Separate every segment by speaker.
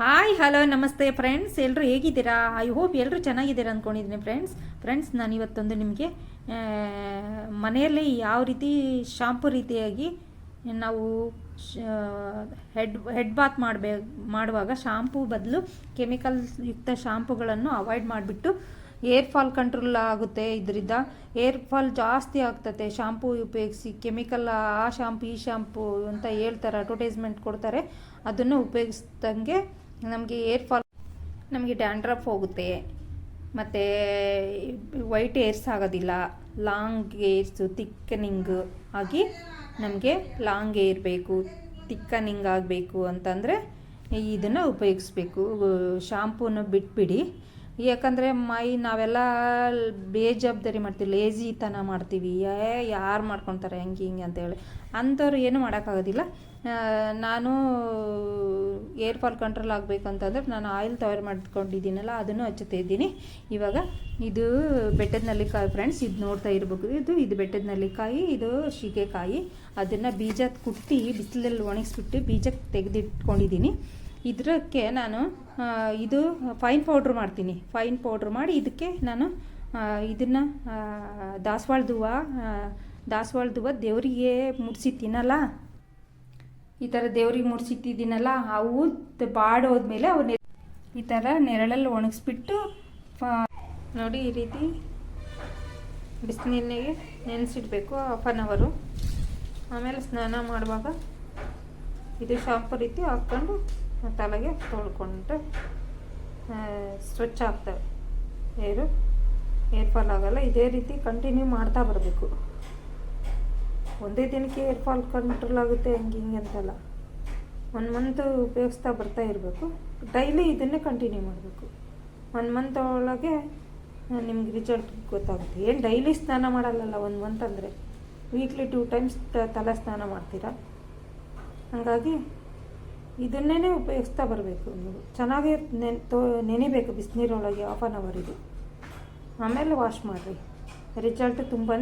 Speaker 1: Hi hello ನಮಸ್ತೆ friends ಎಲ್ಲರೂ ಹೇಗಿದ್ದೀರಾ? ಐ ಹೋಪ್ ಎಲ್ಲರೂ ಚೆನ್ನಾಗಿದ್ದೀರಾ ಅಂದ್ಕೊಂಡಿದ್ದೀನಿ ಫ್ರೆಂಡ್ಸ್ ಫ್ರೆಂಡ್ಸ್ ನಾನು ಇವತ್ತೊಂದು ನಿಮಗೆ ಮನೆಯಲ್ಲಿ ಯಾವ ರೀತಿ ಶಾಂಪು ರೀತಿಯಾಗಿ ನಾವು ಹೆಡ್ ಹೆಡ್ ಬಾತ್ ಮಾಡಬೇ, ಮಾಡುವಾಗ ಶಾಂಪೂ ಬದಲು ಕೆಮಿಕಲ್ ಯುಕ್ತ ಶಾಂಪುಗಳನ್ನು ಅವಾಯ್ಡ್ ಮಾಡಿಬಿಟ್ಟು ಏರ್ ಫಾಲ್ ಕಂಟ್ರೋಲ್ ಆಗುತ್ತೆ ಇದರಿಂದ. ಏರ್ ಫಾಲ್ ಜಾಸ್ತಿ ಆಗ್ತತೆ ಶಾಂಪೂ ಉಪಯೋಗಿಸಿ ಕೆಮಿಕಲ್ ಆ ಶಾಂಪು ಈ ಶಾಂಪು ಅಂತ ಹೇಳ್ತಾರೆ ಅಡ್ವರ್ಟೈಸ್ಮೆಂಟ್ ಕೊಡ್ತಾರೆ. ಅದನ್ನು ಉಪಯೋಗಿಸ್ದಂಗೆ ನಮಗೆ ಏರ್ ಫಾಲ್ ನಮಗೆ ಡ್ಯಾಂಡ್ರಫ್ ಹೋಗುತ್ತೆ. ಮತ್ತು ವೈಟ್ ಏರ್ಸ್ ಆಗೋದಿಲ್ಲ. ಲಾಂಗ್ ಏರ್ಸು ತಿಕ್ಕನಿಂಗ್ ಆಗಿ ನಮಗೆ ಲಾಂಗ್ ಏರ್ ಬೇಕು ತಿಕ್ಕನಿಂಗ್ ಆಗಬೇಕು ಅಂತಂದರೆ ಇದನ್ನು ಉಪಯೋಗಿಸ್ಬೇಕು. ಶಾಂಪೂನ ಬಿಟ್ಬಿಡಿ. ಯಾಕಂದರೆ ಮೈ ನಾವೆಲ್ಲ ಬೇಜವಾಬ್ದಾರಿ ಮಾಡ್ತೀವಿ ಲೇಜಿತನ ಮಾಡ್ತೀವಿ. ಏ, ಯಾರು ಮಾಡ್ಕೊತಾರೆ, ಹಂಗೆ ಹಿಂಗೆ ಅಂತೇಳಿ ಅಂಥವ್ರು ಏನು ಮಾಡೋಕ್ಕಾಗೋದಿಲ್ಲ. ನಾನು ಏರ್ ಫಾಲ್ ಕಂಟ್ರೋಲ್ ಆಗಬೇಕಂತಂದ್ರೆ ನಾನು ಆಯಿಲ್ ತಯಾರು ಮಾಡ್ಕೊಂಡಿದ್ದೀನಲ್ಲ, ಅದನ್ನು ಹಚ್ಚುತ್ತಾ ಇದ್ದೀನಿ. ಇವಾಗ ಇದು ಬೆಟ್ಟದ ನಲ್ಲಿಕಾಯಿ ಫ್ರೆಂಡ್ಸ್ ಇದು ನೋಡ್ತಾ ಇರಬೇಕು. ಇದು ಇದು ಬೆಟ್ಟದ ನಲ್ಲಿಕಾಯಿ ಇದು ಶೀಗೆಕಾಯಿ ಅದನ್ನು ಬೀಜ ಕುಟ್ಟಿ, ಬಿಸಿಲಲ್ಲಿ ಒಣಗಿಸ್ಬಿಟ್ಟು ಬೀಜಕ್ಕೆ ತೆಗೆದಿಟ್ಕೊಂಡಿದ್ದೀನಿ. ಇದಕ್ಕೆ ನಾನು ಇದು ಫೈನ್ ಪೌಡ್ರ್ ಮಾಡ್ತೀನಿ. ಫೈನ್ ಪೌಡ್ರ್ ಮಾಡಿ ಇದಕ್ಕೆ ನಾನು ಇದನ್ನು ದಾಸವಾಳದ ಹೂವು ದಾಸವಾಳದ ಹೂವು ದೇವರಿಗೆ ಮುಡಿಸಿ ತಿನ್ನಲ್ಲ ಈ ಥರ ದೇವ್ರಿಗೆ ಮುಡಿಸಿಟ್ಟಿದ್ದೀನಲ್ಲ ಅವು ಬಾಡೋದ್ಮೇಲೆ ಅವು ಈ ಥರ ನೆರಳಲ್ಲಿ ಒಣಗಿಸ್ಬಿಟ್ಟು ನೋಡಿ ಈ ರೀತಿ ಬಿಸಿನೀರಿಗೆ ನೆನೆಸಿಡ್ಬೇಕು ಹಾಫ್ ಆನ್ ಅವರು ಆಮೇಲೆ ಸ್ನಾನ ಮಾಡುವಾಗ ಇದು ಶಾಂಪು ರೀತಿ ಹಾಕ್ಕೊಂಡು ತಲೆಗೆ ತೊಳ್ಕೊಂಡ್ರೆ ಸ್ವಚ್ಛ ಆಗ್ತವೆ. ಏರು ಏರ್ ಫಾಲ್ ಆಗಲ್ಲ. ಇದೇ ರೀತಿ ಕಂಟಿನ್ಯೂ ಮಾಡ್ತಾ ಬರಬೇಕು. ಒಂದೇ ದಿನಕ್ಕೆ ಏರ್ ಫಾಲ್ ಕಂಟ್ರೋಲ್ ಆಗುತ್ತೆ, ಹಂಗೆ ಹಿಂಗೆ ಅಂತಲ್ಲ. ಒನ್ ಮಂತ್ ಉಪಯೋಗಿಸ್ತಾ ಬರ್ತಾ ಇರಬೇಕು. ಡೈಲಿ ಇದನ್ನೇ ಕಂಟಿನ್ಯೂ ಮಾಡಬೇಕು. ಒನ್ ಮಂತ್ ಒಳಗೆ ನಿಮ್ಗೆ ರಿಸಲ್ಟ್ ಗೊತ್ತಾಗುತ್ತೆ. ಏನು ಡೈಲಿ ಸ್ನಾನ ಮಾಡಲ್ಲಲ್ಲ ಒಂದು ಮಂತ್ ಅಂದರೆ? ವೀಕ್ಲಿ ಟೂ ಟೈಮ್ಸ್ ತಲೆ ಸ್ನಾನ ಮಾಡ್ತೀರಾ? ಹಾಗಾಗಿ ಇದನ್ನೇ ಉಪಯೋಗಿಸ್ತಾ ಬರಬೇಕು. ನೀವು ಚೆನ್ನಾಗಿ ನೆನ್ ನೆನೆಬೇಕು, ಬಿಸಿನೀರೊಳಗೆ ಹಾಫ್ ಆನ್ ಅವರ್ ಇದು. ಆಮೇಲೆ ವಾಶ್ ಮಾಡಿರಿ. ರಿಸಲ್ಟ್ ತುಂಬಾ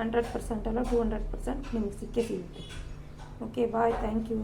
Speaker 1: ಹಂಡ್ರೆಡ್ ಪರ್ಸೆಂಟ್ ಅಲ್ಲ ಟೂ ಹಂಡ್ರೆಡ್ ಪರ್ಸೆಂಟ್ ನಿಮಗೆ ಸಿಕ್ಕೇ ಸಿಗುತ್ತೆ. Okay bye thank you